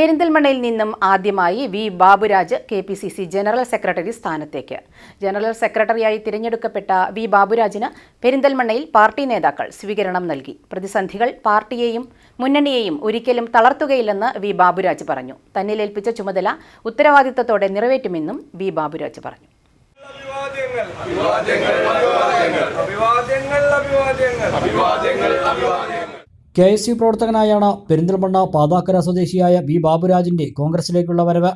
പെരിന്തൽമണ്ണയിൽ നിന്നും ആദ്യമായി V Baburaj K P C C general secretary സ്ഥാനത്തേക്ക്. ജനറൽ സെക്രട്ടറിയായി തിരഞ്ഞെടുക്കപ്പെട്ട വി ബാബുരാജിന് പെരിന്തൽമണ്ണയിൽ പാർട്ടി നേതാക്കൾ സ്വീകരണം നൽകി. പ്രതിസന്ധികൾ പാർട്ടിയെയും മുന്നണിയെയും ഒരിക്കലും തളർത്തുകയില്ലെന്ന് വി ബാബുരാജ് പറഞ്ഞു. തന്നിലേൽപ്പിച്ച ചുമതല ഉത്തരവാദിത്തത്തോടെ നിറവേറ്റുമെന്നും വി ബാബുരാജ് പറഞ്ഞു. അഭിവാദ്യങ്ങൾ അഭിവാദ്യങ്ങൾ അഭിവാദ്യങ്ങൾ. കെ എസ് യു പ്രവർത്തകനായാണ് പെരിന്തൽമണ്ണ പാതാക്കര സ്വദേശിയായ ബി ബാബുരാജിന്റെ കോൺഗ്രസിലേക്കുള്ള വരവ്.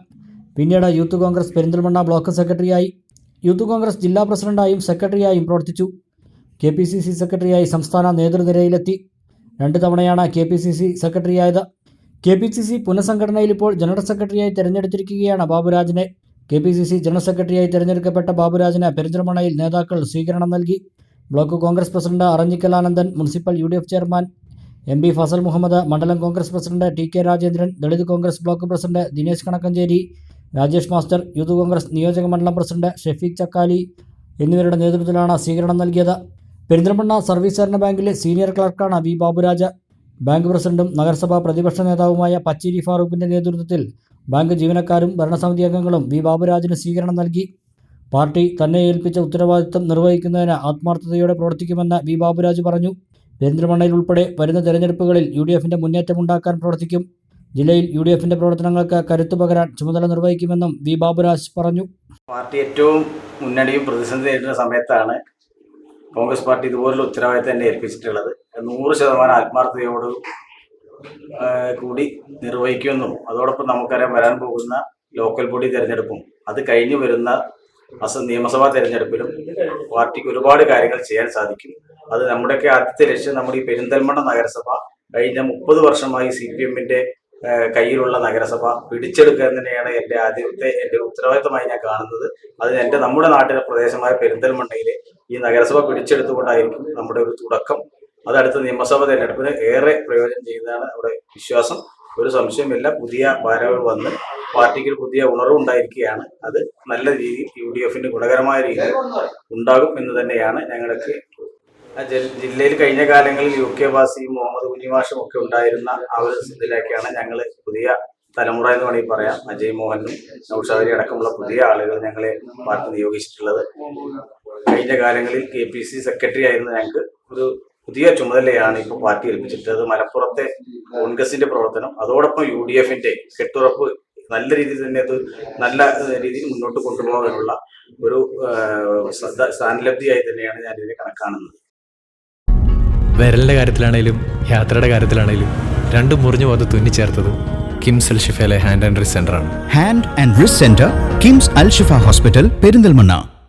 പിന്നീട് യൂത്ത് കോൺഗ്രസ് പെരിന്തൽമണ്ണ ബ്ലോക്ക് സെക്രട്ടറിയായി. യൂത്ത് കോൺഗ്രസ് ജില്ലാ പ്രസിഡന്റായും സെക്രട്ടറിയായും പ്രവർത്തിച്ചു. കെ പി സി സി സെക്രട്ടറിയായി സംസ്ഥാന നേതൃനിരയിലെത്തി. രണ്ട് തവണയാണ് കെ പി സി സി സെക്രട്ടറിയായത്. കെ പി സി സി പുനഃസംഘടനയിൽ ഇപ്പോൾ ജനറൽ സെക്രട്ടറിയായി തെരഞ്ഞെടുത്തിരിക്കുകയാണ് ബാബുരാജിനെ. K P C C general സെക്രട്ടറിയായി തെരഞ്ഞെടുക്കപ്പെട്ട ബാബുരാജിന് പെരിന്തൽമണ്ണയിൽ നേതാക്കൾ സ്വീകരണം നൽകി. Block Congress president Aranjikkalanandan municipal U D F chairman M P Fasal Muhammad മണ്ഡലം Congress president T K Rajendran Dalit Congress block president Dinesh Kanakkancheri Rajesh master youth Congress നിയോജക മണ്ഡലം പ്രസിഡന്റ് ഷെഫീഖ് ചക്കാലി എന്നിവരുടെ നേതൃത്വത്തിലാണ് സ്വീകരണം നൽകിയത്. പെരിന്തൽമണ്ണ സർവീസ് സഹകരണ ബാങ്കിലെ സീനിയർ ക്ലർക്കാണ് വി ബാബുരാജ. ബാങ്ക് പ്രസിഡന്റും നഗരസഭാ പ്രതിപക്ഷ നേതാവുമായ പച്ചേരി ഫാറൂഖിന്റെ നേതൃത്വത്തിൽ ബാങ്ക് ജീവനക്കാരും ഭരണസമിതി അംഗങ്ങളും വി ബാബുരാജിന് സ്വീകരണം നൽകി. പാർട്ടി തന്നെ ഏൽപ്പിച്ച ഉത്തരവാദിത്തം നിർവഹിക്കുന്നതിന് ആത്മാർത്ഥതയോടെ പ്രവർത്തിക്കുമെന്ന് വി ബാബുരാജ് പറഞ്ഞു. പെരിന്തൽമണ്ണയിൽ ഉൾപ്പെടെ വരുന്ന തെരഞ്ഞെടുപ്പുകളിൽ യു ഡി എഫിന്റെ മുന്നേറ്റമുണ്ടാക്കാൻ പ്രവർത്തിക്കും. ജില്ലയിൽ യു ഡി എഫിന്റെ പ്രവർത്തനങ്ങൾക്ക് കരുത്തു പകരാൻ ചുമതല നിർവഹിക്കുമെന്നും വി ബാബുരാജ് പറഞ്ഞു. പാർട്ടി ഏറ്റവും മുന്നണിയും പ്രതിസന്ധി നേരിടുന്ന സമയത്താണ് കോൺഗ്രസ് പാർട്ടി ഇതുപോലുള്ള ഉത്തരവാദിത്തം തന്നെ ഏൽപ്പിച്ചിട്ടുള്ളത്. നൂറ് ശതമാനം ആത്മാർത്ഥതയോട് കൂടി നിർവഹിക്കുമെന്നും അതോടൊപ്പം നമുക്കറിയാം വരാൻ പോകുന്ന ലോക്കൽ ബോഡി തെരഞ്ഞെടുപ്പും അത് കഴിഞ്ഞു വരുന്ന അസ നിയമസഭാ തെരഞ്ഞെടുപ്പിലും പാർട്ടിക്ക് ഒരുപാട് കാര്യങ്ങൾ ചെയ്യാൻ സാധിക്കും. അത് നമ്മുടെയൊക്കെ ആദ്യത്തെ ലക്ഷ്യം നമ്മുടെ ഈ പെരിന്തൽമണ്ണ നഗരസഭ കഴിഞ്ഞ മുപ്പത് വർഷമായി സി പി എമ്മിന്റെ കയ്യിലുള്ള നഗരസഭ പിടിച്ചെടുക്കുക തന്നെയാണ് എന്റെ ആദ്യത്തെ എന്റെ ഉത്തരവാദിത്തമായി ഞാൻ കാണുന്നത്. അത് എന്റെ നമ്മുടെ നാട്ടിലെ പ്രദേശമായ പെരിന്തൽമണ്ണയിലെ ഈ നഗരസഭ പിടിച്ചെടുത്തുകൊണ്ടായിരിക്കും നമ്മുടെ ഒരു തുടക്കം. അതടുത്ത നിയമസഭ തെരഞ്ഞെടുപ്പിന് ഏറെ പ്രയോജനം ചെയ്യുന്നതാണ് അവിടെ വിശ്വാസം. ഒരു സംശയമില്ല പുതിയ ഭാരവാഹികൾ വന്ന് പാർട്ടിക്ക് ഒരു പുതിയ ഉണർവ് ഉണ്ടായിരിക്കുകയാണ്. അത് നല്ല രീതിയിൽ യു ഡി എഫിന് ഗുണകരമായ രീതിയിൽ ഉണ്ടാകും എന്ന് തന്നെയാണ് ഞങ്ങൾക്ക് ജില്ലയിൽ കഴിഞ്ഞ കാലങ്ങളിൽ യു കെ ബാസിയും മുഹമ്മദ് കുഞ്ഞിമാഷും ഒക്കെ ഉണ്ടായിരുന്ന ആ ഒരു ഇതിലേക്കാണ് ഞങ്ങൾ പുതിയ തലമുറ എന്ന് വേണമെങ്കിൽ പറയാം. അജയ് മോഹനും നൌഷാദി അടക്കമുള്ള പുതിയ ആളുകൾ ഞങ്ങളെ പാർട്ടി നിയോഗിച്ചിട്ടുള്ളത്. കഴിഞ്ഞ കാലങ്ങളിൽ കെ പി സി സെക്രട്ടറി ആയിരുന്ന ഞങ്ങൾക്ക് ഒരു പുതിയ ചുമതലയാണ് ഇപ്പോൾ പാർട്ടി ഏൽപ്പിച്ചിട്ടുള്ളത്. മലപ്പുറത്തെ കോൺഗ്രസിന്റെ പ്രവർത്തനം അതോടൊപ്പം യു ഡി എഫിന്റെ കെട്ടുറപ്പ് നല്ല രീതിയിൽ തന്നെ അത് നല്ല രീതിയിൽ മുന്നോട്ട് കൊണ്ടുപോകാനുള്ള ഒരു ശ്രദ്ധ സ്ഥാനലബ്ധിയായി തന്നെയാണ് ഞാൻ ഇതിനെ കണക്കാണുന്നത്. വിരലിന്റെ കാര്യത്തിലാണേലും യാത്രയുടെ കാര്യത്തിലാണേലും രണ്ടും മുറിഞ്ഞു പോകാതെ തുന്നിച്ചേർത്തത് കിംസ് അൽ ഷിഫയിലെ hand and wrist സെന്ററാണ് hand and wrist centre KIMS Al Shifa hospital Perinthalmanna.